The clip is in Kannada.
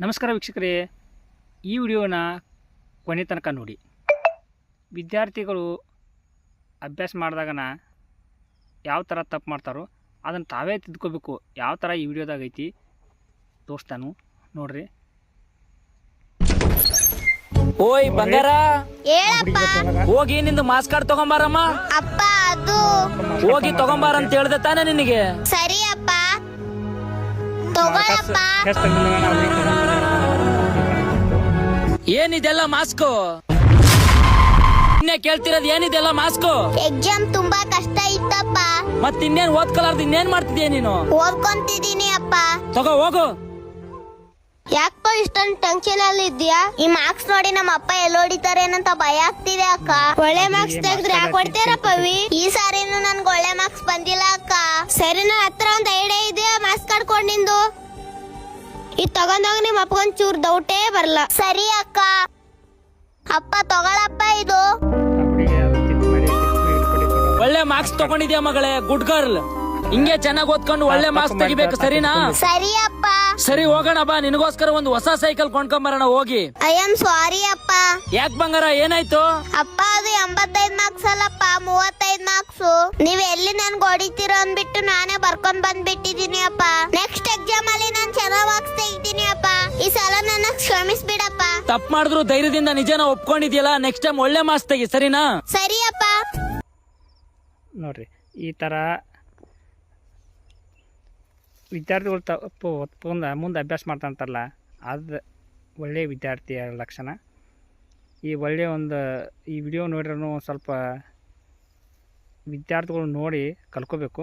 ನಮಸ್ಕಾರ ವೀಕ್ಷಕರೇ. ಈ ವಿಡಿಯೋನ ಕೊನೆ ತನಕ ನೋಡಿ. ವಿದ್ಯಾರ್ಥಿಗಳು ಅಭ್ಯಾಸ ಮಾಡಿದಾಗನ ಯಾವ ಥರ ತಪ್ಪು ಮಾಡ್ತಾರೋ ಅದನ್ನು ತಾವೇ ತಿದ್ಕೋಬೇಕು. ಯಾವ ಥರ ಈ ವಿಡಿಯೋದಾಗ ಐತಿ ತೋರಿಸ್ತಾನು ನೋಡ್ರಿ. ಓಯ್ ಬಂಗಾರ. ಹೋಗಿ ನಿಂದು ಮಾಸ್ ಕಾರ್ಡ್ ತಗೊಂಬಾರಮ್ಮ. ಅಪ್ಪ ಅದು. ಹೋಗಿ ತಗೊಂಬಾರ ಅಂತ ಹೇಳ್ದೆ ತಾನೇ ನಿನಗೆ. ಸರಿ ಏನಿದೆಲ್ಲ ಮಾಸ್ಕು? ಇನ್ನೇ ಕೇಳ್ತಿರೋದು ಏನಿದೆಲ್ಲ ಮಾಸ್ಕು? ಎಕ್ಸಾಮ್ ತುಂಬಾ ಕಷ್ಟ ಇತ್ತಪ್ಪ. ಮತ್ ಇನ್ನೇನ್ ಓದ್ಕೊಲಾರ್ದು ಇನ್ನೇನ್ ಮಾಡ್ತಿದ್ಯಾ ನೀನು? ಓದ್ಕೊಂತಿದೀನಿ ಅಪ್ಪ. ತಗೋ ಹೋಗು. ಯಾಕಪ್ಪ ಇಷ್ಟೊಂದು ಟೆನ್ಶನ್ ಅಲ್ಲಿ ಇದ್ಯಾ ಈ ಮಾರ್ಕ್ಸ್ ನೋಡಿ ನಮ್ಮ ಅಪ್ಪ ಎಲ್ಲಿ ಹೊಡಿತಾರೇನಂತ ಭಯ ಆಗ್ತಿದೆ ಅಕ್ಕ. ಒಳ್ಳೆ ಮಾರ್ಕ್ಸ್ ತೆಗೆದ್ರೆ ಯಾಕೆ ಹೊಡ್ತೀರಪ್ಪ ಈ ಸಾರಿನೂ ನನ್ಗೆ ಒಳ್ಳೆ ಮಾರ್ಕ್ಸ್ ಬಂದಿಲ್ಲ ಇದು ತಗೊಂಡಾಗ ನಿಮ್ಮ ಅಪ್ಪಗೊಂದ್ ಚೂರ್ ದೌಟೇ ಬರಲ್ಲ ಸರಿ ಅಕ್ಕ. ಅಪ್ಪ ತಗೊಳಪ್ಪ ಇದು. ಒಳ್ಳೆ ಮಾರ್ಕ್ಸ್ ತಗೊಂಡಿದ್ಯಾ ಮಗಳೇ ಗುಡ್ ಗರ್ಲ್ ಹಿಂಗೆ ಚೆನ್ನಾಗಿ ಓದ್ಕೊಂಡು ಒಳ್ಳೆ ಮಾರ್ಕ್ಸ್ ತೆಗಿಬೇಕು ಸರಿನಾ? ಸರಿ ಅಪ್ಪ. ಸರಿ ಹೋಗೋಣ ಬಾ ನಿನಗೋಸ್ಕರ ಒಂದು ಹೊಸ ಸೈಕಲ್ ಕೊಂಡ್ಕೊಂಬರೋಣ ಹೋಗಿ. ಐ ಆಮ್ ಸಾರಿ ಅಪ್ಪ. ಯಾಕ್ ಬಂಗಾರ ಏನಾಯ್ತು? ಅಪ್ಪ ಅದು ಎಂಬತ್ತೈದ್ ಮಾರ್ಕ್ಸ್ ಅಲ್ಲಪ್ಪ ಮೂವತ್ತೈದ್ ಮಾರ್ಕ್ಸ್ ನೀವ್ ಎಲ್ಲಿ ನನ್ಗೆ ಹೊಡಿತೀರ ಅಂದ್ಬಿಟ್ಟು ನಾನೇ ಬರ್ಕೊಂಡ್ ಬಂದ್ಬಿಟ್ಟಿದೀನಿ ಅಪ್ಪ. ನೆಕ್ಸ್ಟ್ ಎಕ್ಸಾಮ್ ಅಲ್ಲಿ ನಾನ್ ಅಪ್ಪ. ಈ ಸಲ ನನ್ನ ಕ್ಷಮಿಸ್ಬಿಡಪ್ಪ. ತಪ್ಪು ಮಾಡಿದ್ರು ಧೈರ್ಯದಿಂದ ನಿಜನ ಒಪ್ಕೊಂಡಿದ್ಯಲ್ಲ ನೆಕ್ಸ್ಟ್ ಟೈಮ್ ಒಳ್ಳೆ ಮಾರ್ಕ್ಸ್ ತೆಗಿ ಸರಿನಾ? ಸರಿ ಅಪ್ಪ. ನೋಡ್ರಿ ಈ ಥರ ವಿದ್ಯಾರ್ಥಿಗಳು ತಪ್ಪು ಒತ್ಕೊಂಡು ಮುಂದೆ ಅಭ್ಯಾಸ ಮಾಡ್ತಾರಂತಾರಲ್ಲ ಅದು ಒಳ್ಳೆಯ ವಿದ್ಯಾರ್ಥಿಯ ಲಕ್ಷಣ. ಈ ಒಳ್ಳೆಯ ಒಂದು ಈ ವಿಡಿಯೋ ನೋಡಿರೂ ಸ್ವಲ್ಪ ವಿದ್ಯಾರ್ಥಿಗಳು ನೋಡಿ ಕಲ್ಕೋಬೇಕು.